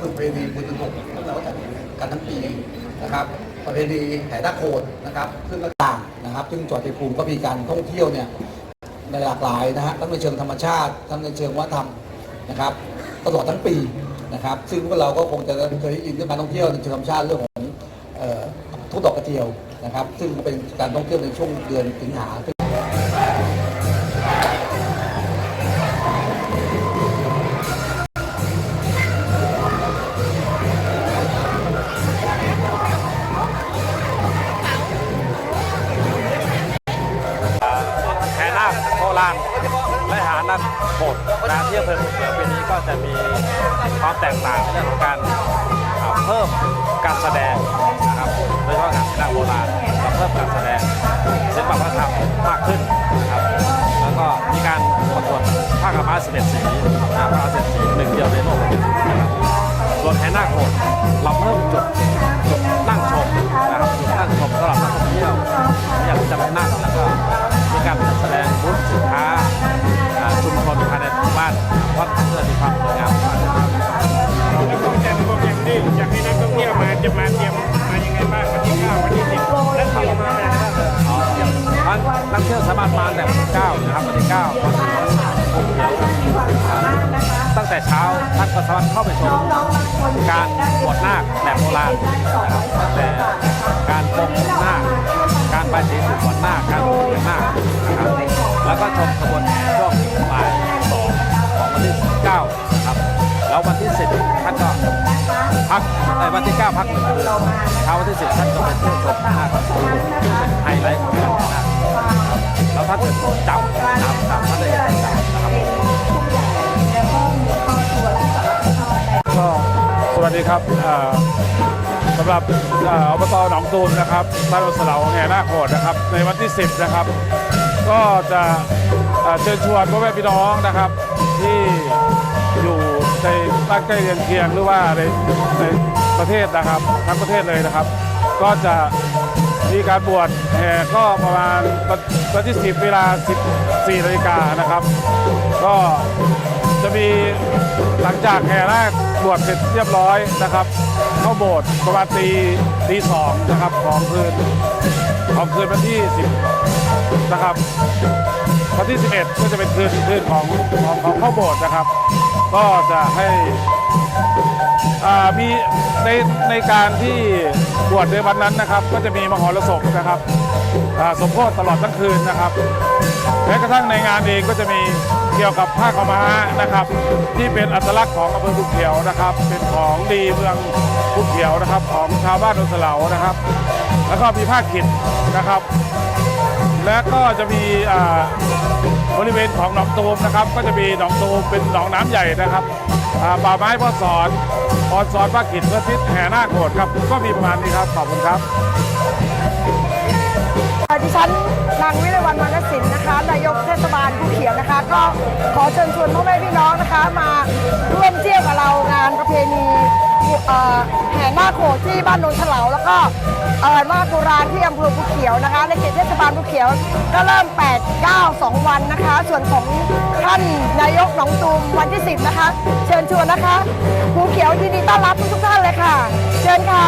ก็คือประเพณีบุญตุกที่เราจัดกันทั้งปีนะครับ ประเพณีแห่นาคโคดนะครับ ซึ่งต่างนะครับ ซึ่งจังหวัดชัภูมิก็มีการท่องเที่ยวเนี่ยในหลากหลายนะฮะทั้งในเชิงธรรมชาติทั้งในเชิงวัฒนธรรมนะครับตลอดทั้งปีนะครับ ซึ่งพวกเราก็คงจะเคยได้ยินเรื่องการท่องเที่ยวในเชิงธรรมชาติเรื่องของทุ่งดอกกระเจียวนะครับ ซึ่งเป็นการท่องเที่ยวในช่วงเดือนสิงหา ละหานาคโบสถ์นะที่อำเภอภูเขียปีนี้ก็จะมีความแตกต่างในเรื่องของการเพิ่มการแสดงนะครับโดยเฉพาะงานนาคโบราณเราเพิ่มการแสดงศิลปวัฒนธรรมมากขึ้นนะครับแล้วก็มีการประกวดผ้ากำม้า11สีนะผ้า11สีหนึ่งเดียวในโลกนะครับส่วนแห่นาคโบสถ์เราเพิ่มจุดจุดนั่งชมนะครับจุดนั่งชมสำหรับนักท่องเที่ยวที่อยากจะไปนั่งแล้วก็านวัดเพื่อมีความสวยงามมากขึ้นแล้วก็จัดโปรแกรมที่อยากให้นักท่องเที่ยวมาจะมาเตรียมมายังไงบ้างวันที่9วันที่10และที่ยวมาอ๋อท่านนักเที่ยวสามารถมาแต่วันที่9นะครับวันที่9วันที่ภูเขียวตั้งแต่เช้าท่านก็สามารถเข้าไปชมการบวชนาคแบบโบราณนะครับแต่การปรงนาคการไปสีสุขวัญนาคการปลูกนาคนะครับแล้วก็ชม กในวันที่ 9 พักหนึ่งคืนเช้าวันที่ 10 ท่านก็ไปเที่ยวชมนาคซึ่งเป็นไฮไลท์ของงานนาคแล้วถ้าเกิดจับจับจับท่านได้เห็นจับนะครับก็สวัสดีครับสำหรับอบตหนองตูมนะครับบ้านวัดสลาวแห่นาคโหดนะครับ ในวันที่ 10 นะครับ ก็จะ เชิญชวนพ่อแม่พี่น้องนะครับ ที่อยู่ในบ้านใกล้เรือนเคียงหรือว่าในในประเทศนะครับ ทั้งประเทศเลยนะครับ ก็จะมีการบวชแห่ก็ประมาณวันวันที่10เวลา 14นาฬิกานะครับ ก็จะมีหลังจากแห่แรกบวชเสร็จเรียบร้อยนะครับ เข้าโบสถ์ประมาณตีตีสองนะครับของคืนของคืนวันที่ 10 นะครับ วันที่ 11 ก็จะเป็นคืนคืนของของของข้าโบสถ์นะครับ ก็จะให้อ่ามีในในการที่บวชในวันนั้นนะครับ ก็จะมีมหรสพนะครับอ่าสมโพธิตลอดทั้งคืนนะครับแม้กระทั่งในงานเองก็จะมีเกี่ยวกับผ้าขาวม้านะครับ ที่เป็นอัตลักษณ์ของอำเภอภูเขียวนะครับ เป็นของดีเมืองภูเขียวนะครับ ของชาวบ้านนนทเหลานะครับ แล้วก็มีผ้าขิดนะครับ และก็จะมีอ่าบริเวณของหนองตูมนะครับ ก็จะมีหนองตูมเป็นหนองน้ำใหญ่นะครับป่าไม้พ่อสอนพรสอนพระกิจเพื่อทิศแห่นาโหดครับก็มีประมาณนี้ครับขอบคุณครับดิฉันนางวิไลวันมานสินนะคะนายกเทศบาลภูเขียวนะคะ ก็ขอเชิญชวนพ่อแม่พี่น้องนะคะ มาร่วมเที่ยวกับเรางานประเพณี แห่นาคโขที่บ้านโนนทเหลาแล้วก็เอ่อนาคโบราณที่อำเภอภูเขียวนะคะ ในเขตเทศบาลภูเขียวก็เริ่ม 8 9 2 วันนะคะ ส่วนของท่านนายกหนองตูมวันที่ 10 นะคะ เชิญชวนนะคะภูเขียวยินดีต้อนรับทุกท่านเลยค่ะ เชิญค่ะ